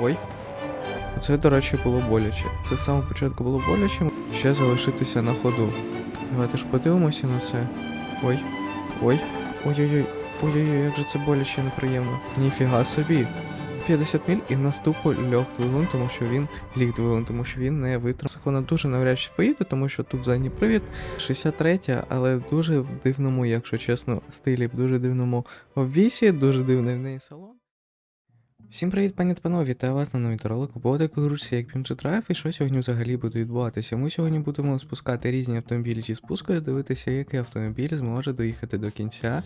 Ой. Це, до речі, було боляче. Це з самого початку було боляче. Ще залишитися на ходу. Давайте ж подивимося на це. Ой. Ой. Ой-ой-ой. Ой-ой-ой, як же це боляче неприємно. Ніфіга собі. 50 міль і в наступу льох двигун, тому що він ліг двигун, тому що він не витримав. Вона дуже навряд чи поїде, тому що тут задній привід 63, але в дуже дивному, якщо чесно, стилі, в дуже дивному обвісі, дуже дивний в неї салон. Всім привіт, пані та панове, вітаю вас на новій ролику по такій ручці, як Pimge Drive, і що сьогодні взагалі буде відбуватися. Ми сьогодні будемо спускати різні автомобілі зі спускою, дивитися, який автомобіль зможе доїхати до кінця,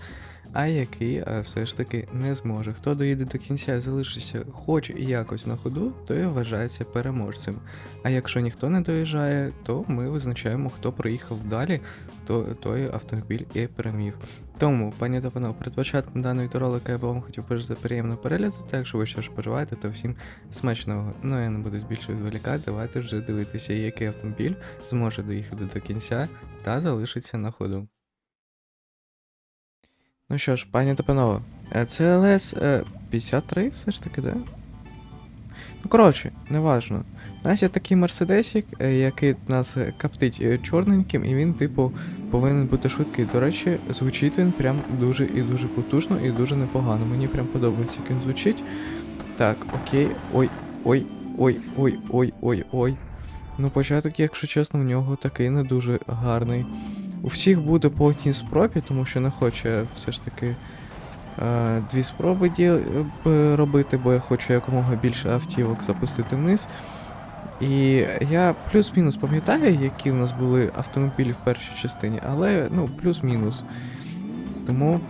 а який а, все ж таки не зможе. Хто доїде до кінця і залишиться хоч і якось на ходу, той вважається переможцем. А якщо ніхто не доїжджає, то ми визначаємо, хто проїхав далі, то той автомобіль і переміг. Тому, пані та панове, перед початком даного відеоролика я би вам хотів побажати приємного перегляду, та якщо ви щось споживаєте, то всім смачного. Ну я не буду більше відволікати, давайте вже дивитися, який автомобіль зможе доїхати до кінця та залишиться на ходу. Ну що ж, пані та панове, е, це ЛС е, 53 все ж таки, да? Ну, коротше, неважно. У нас є такий мерседесик, е, який нас коптить е, чорненьким, і він, типу, повинен бути швидкий. До речі, звучить він прям дуже і дуже потужно і дуже непогано. Мені прям подобається, як він звучить. Так, окей. Ой, ой, ой, ой, ой, ой, ой. Ну, початок, якщо чесно, в нього такий не дуже гарний. У всіх буде по одній спробі, тому що не хоче все ж таки дві спроби діл... робити, бо я хочу якомога більше автівок запустити вниз. І я плюс-мінус пам'ятаю, які у нас були автомобілі в першій частині, але ну, плюс-мінус. Тому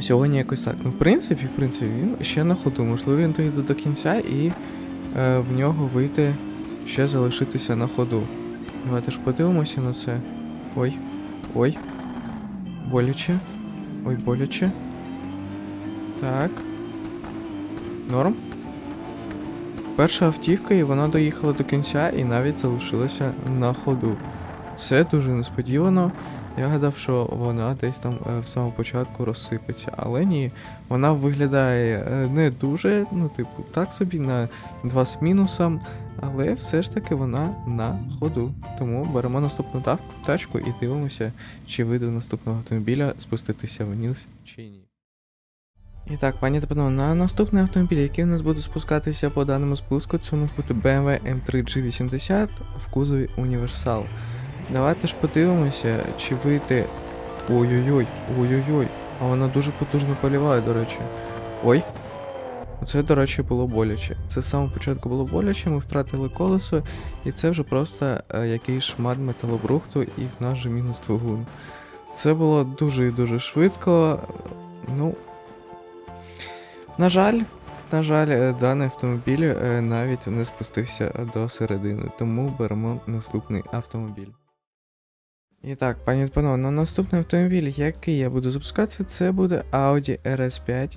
сьогодні якось так. Ну, в принципі, в принципі, він ще на ходу. Можливо, він доїде до кінця і е, в нього вийде ще залишитися на ходу. Давайте ж подивимося на це. Ой. Ой. Боляче. Ой, боляче. Так. Норм. Перша автівка, і вона доїхала до кінця і навіть залишилася на ходу. Це дуже несподівано. Я гадав, що вона десь там е, в самому початку розсипеться, але ні, вона виглядає е, не дуже, ну, типу, так собі на 2 з мінусом, але все ж таки вона на ходу. Тому беремо наступну тачку і дивимося, чи вийде наступного автомобіля спуститися вниз чи ні. І так, пані та панове, на наступний автомобіль, який у нас буде спускатися по даному спуску, це у нас буде BMW M3 G80 в кузові Універсал. Давайте ж подивимося, чи вийде. Ой-ой-ой, ой-ой-ой. А вона дуже потужно поліває, до речі. Ой. Це, до речі, було боляче. Це з самого початку було боляче, ми втратили колесо, і це вже просто е, якийсь шмат металобрухту, і в нас же мінус двигун. Це було дуже і дуже швидко. Ну. На жаль, на жаль, е, даний автомобіль е, навіть не спустився до середини, тому беремо наступний автомобіль. І так, пані панове, ну, наступний автомобіль, який я буду запускати, це буде Audi RS5.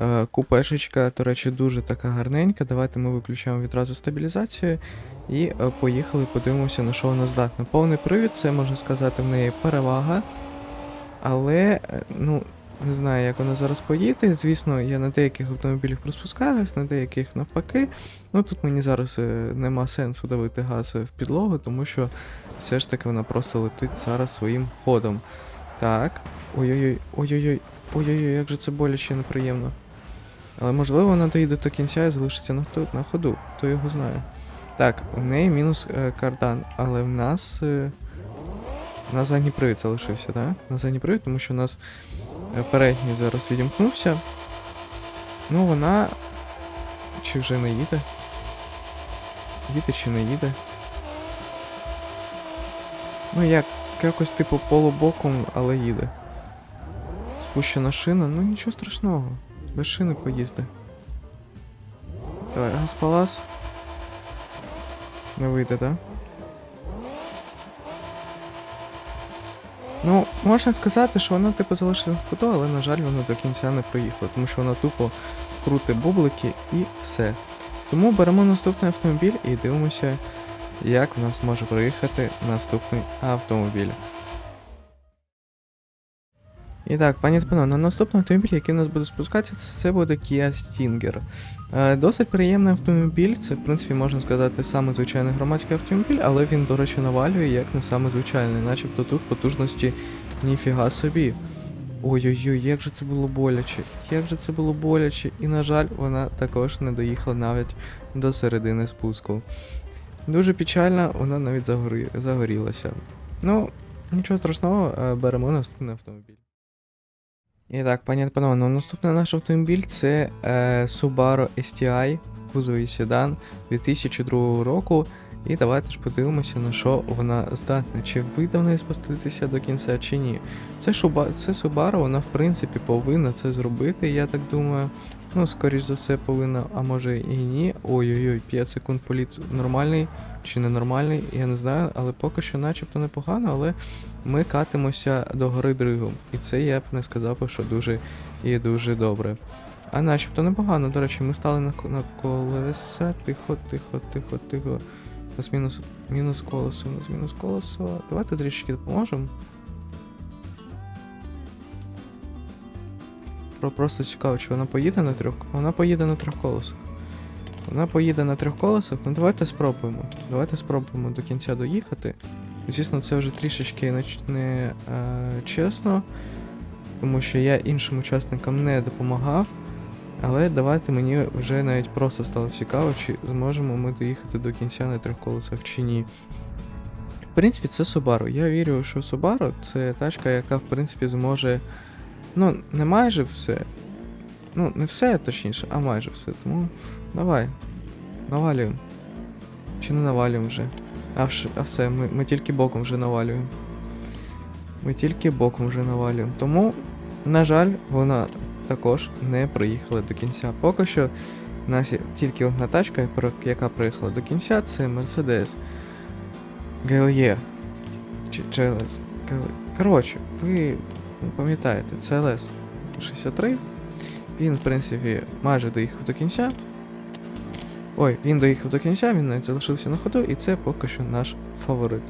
Е, Купешечка, до речі, дуже така гарненька. Давайте ми виключаємо відразу стабілізацію і поїхали, подивимося, на що вона здатна. Повний привід, це можна сказати, в неї перевага. Але, ну, не знаю, як вона зараз поїде. Звісно, я на деяких автомобілях проспускаюсь, на деяких навпаки. Ну тут мені зараз е, нема сенсу давити газ в підлогу, тому що все ж таки вона просто летить зараз своїм ходом. Так. Ой-ой-ой, ой-ой-ой, ой-ой-ой, як же це боляче неприємно. Але можливо вона доїде до кінця і залишиться на, на ходу, хто його знає. Так, у неї мінус е, кардан, але в нас. Е, на задній привід залишився, так? На задній привід, тому що у нас е, передній зараз відімкнувся. Ну, вона. Чи вже не їде? Їде чи не їде? Ну як, якось типу полубоком, але їде. Спущена шина, ну нічого страшного. Без шини поїзди. Давай, газ палас. Не вийде, так? Ну, можна сказати, що вона типу залишиться на ходу, але на жаль, вона до кінця не проїхала, тому що вона тупо крути бублики і все. Тому беремо наступний автомобіль і дивимося, як в нас може проїхати наступний автомобіль. І так, пані панове, на наступний автомобіль, який у нас буде спускатися, це буде Kia Stinger. Е, досить приємний автомобіль, це, в принципі, можна сказати, саме звичайний громадський автомобіль, але він, до речі, навалює як не саме звичайний, начебто тут потужності ніфіга собі. Ой-ой-ой, як же це було боляче, як же це було боляче, і, на жаль, вона також не доїхала навіть до середини спуску. Дуже печально, вона навіть загорі... загорілася. Ну, нічого страшного, е, беремо наступний автомобіль. І так, пані панове, ну, наступний наш автомобіль це е, Subaru STI, кузовий седан 2002 року. І давайте ж подивимося, на що вона здатна, чи вийде в неї спуститися до кінця, чи ні. Це, шуба, це Subaru, вона в принципі повинна це зробити, я так думаю. Ну, скоріш за все, повинна, а може і ні. Ой-ой-ой, 5 секунд політ нормальний чи ненормальний, я не знаю, але поки що начебто непогано, але ми катимося до гори Дригом. І це я б не сказав, що дуже і дуже добре. А начебто непогано, до речі, ми стали на, на колеса. Тихо, тихо, тихо, тихо. У нас мінус, мінус колесо, у нас мінус колесо. Давайте трішки допоможемо. Просто цікаво, чи вона поїде на трьох. Вона поїде на трьох колесах. Вона поїде на трьох колесах, ну давайте спробуємо. Давайте спробуємо до кінця доїхати. Звісно, це вже трішечки не, не е, чесно, тому що я іншим учасникам не допомагав. Але давайте мені вже навіть просто стало цікаво, чи зможемо ми доїхати до кінця на трьох колесах чи ні. В принципі, це Subaru. Я вірю, що Subaru це тачка, яка в принципі зможе. Ну, не майже все. Ну, не все, точніше, а майже все. Тому давай. Навалюємо. Чи не навалюємо вже? А, вш... а все, ми, ми тільки боком вже навалюємо. Ми тільки боком вже навалюємо. Тому, на жаль, вона також не приїхала до кінця. Поки що в нас є тільки одна тачка, яка приїхала до кінця, це Mercedes. GLE. Коротше, ви ну, пам'ятаєте, CLS 63. Він, в принципі, майже доїхав до кінця. Ой, він доїхав до кінця, він навіть залишився на ходу, і це поки що наш фаворит.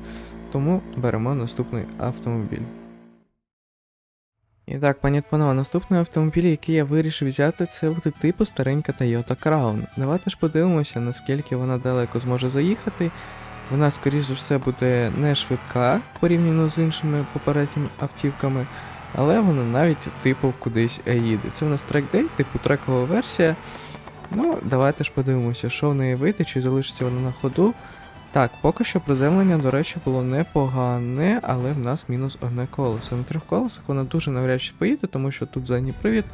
Тому беремо наступний автомобіль. І так, пані панове, наступний автомобіль, який я вирішив взяти, це буде типу старенька Toyota Crown. Давайте ж подивимося, наскільки вона далеко зможе заїхати. Вона, скоріш за все, буде не швидка порівняно з іншими попередніми автівками, але вона навіть типу кудись е, їде. Це у нас трек-дей, типу трекова версія. Ну, давайте ж подивимося, що в неї вийде, чи залишиться вона на ходу. Так, поки що приземлення, до речі, було непогане, але в нас мінус одне колесо. На трьох колесах вона дуже навряд чи поїде, тому що тут задній привід,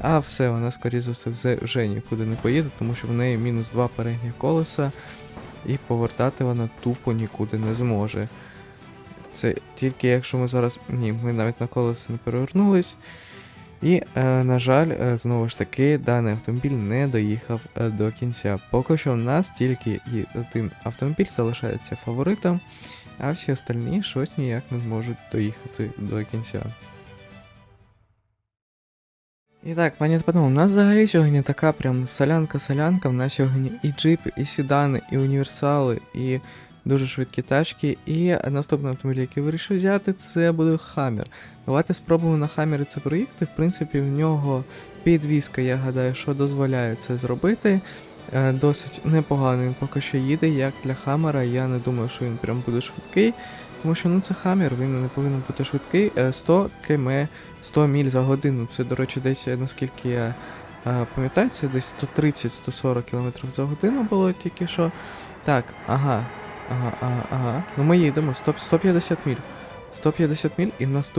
а все, вона, скоріше за все, вже нікуди не поїде, тому що в неї мінус два передні колеса, і повертати вона тупо нікуди не зможе. Це тільки якщо ми зараз. Ні, ми навіть на колеса не перевернулись. І, е, на жаль, е, знову ж таки, даний автомобіль не доїхав е, до кінця. Поки що в нас тільки один автомобіль залишається фаворитом, а всі остальні щось ніяк не зможуть доїхати до кінця. І так, пані та у нас взагалі сьогодні така прям солянка-солянка. В нас сьогодні і джипи, і сідани, і універсали, і дуже швидкі тачки. І наступний автомобіль, який вирішив взяти, це буде Хаммер. Давайте спробуємо на Хаммері це проїхати. В принципі, в нього підвізка, я гадаю, що дозволяє це зробити. Е, Досить непогано він поки що їде, як для Хаммера. Я не думаю, що він прям буде швидкий. Тому що ну це Хаммер, він не повинен бути швидкий. Е, 100 км 100 міль за годину. Це, до речі, десь, е, наскільки я е, пам'ятаю, десь 130-140 км за годину було тільки що. Так, ага, ага, ага, ага. Ну ми їдемо 100, 150 міль. 150 міль і в нас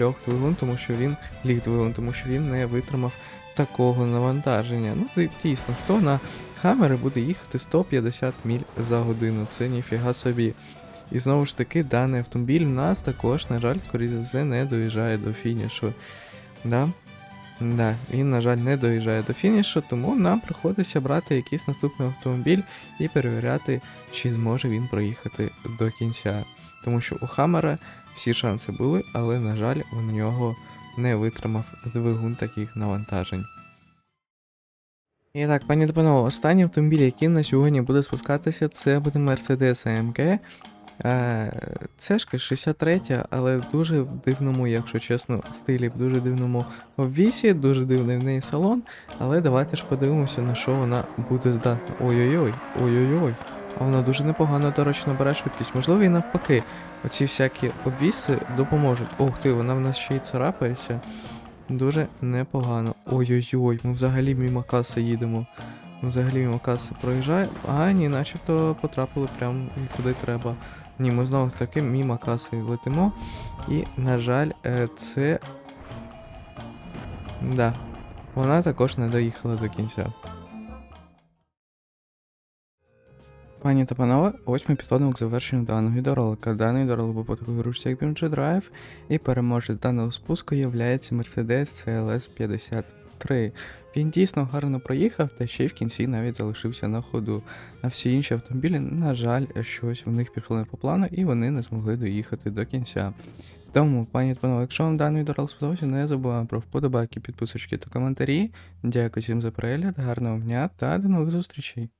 льох двигун, тому що він ліг двигун, тому що він не витримав такого навантаження. Ну, дійсно, хто на Хаммери буде їхати 150 міль за годину, це ніфіга собі. І знову ж таки, даний автомобіль в нас також, на жаль, скоріше за все, не доїжджає до фінішу. Да? Да, він, на жаль, не доїжджає до фінішу, тому нам приходиться брати якийсь наступний автомобіль і перевіряти, чи зможе він проїхати до кінця. Тому що у Хаммера всі шанси були, але, на жаль, у нього не витримав двигун таких навантажень. І так, пані та панове, останній автомобіль, який на сьогодні буде спускатися, це буде Mercedes AMG. Е, Цешка 63, але дуже в дивному, якщо чесно, стилі, в дуже дивному обвісі, дуже дивний в неї салон. Але давайте ж подивимося, на що вона буде здатна. Ой-ой-ой, ой-ой-ой. А вона дуже непогано, до речі, набере швидкість. Можливо, і навпаки, оці всякі обвіси допоможуть. Ох ти, вона в нас ще й царапається. Дуже непогано. Ой-ой-ой, ми взагалі мимо каси їдемо. Ми взагалі мимо каси проїжджає. А, ні, начебто потрапили прямо куди треба. Ні, ми знову таки мимо каси летимо. І, на жаль, е, це. Да. Вона також не доїхала до кінця. Пані та панове, ось ми підходимо к даного відеоролика. Даний відеоролик був потоковий ручці як BMG Drive, і переможець даного спуску є Mercedes CLS 53. Він дійсно гарно проїхав, та ще й в кінці навіть залишився на ходу. А всі інші автомобілі, на жаль, щось в них пішло не по плану, і вони не змогли доїхати до кінця. Тому, пані та панове, якщо вам даний відеоролик сподобався, не забуваємо про вподобайки, підписочки та коментарі. Дякую всім за перегляд, гарного дня та до нових зустрічей!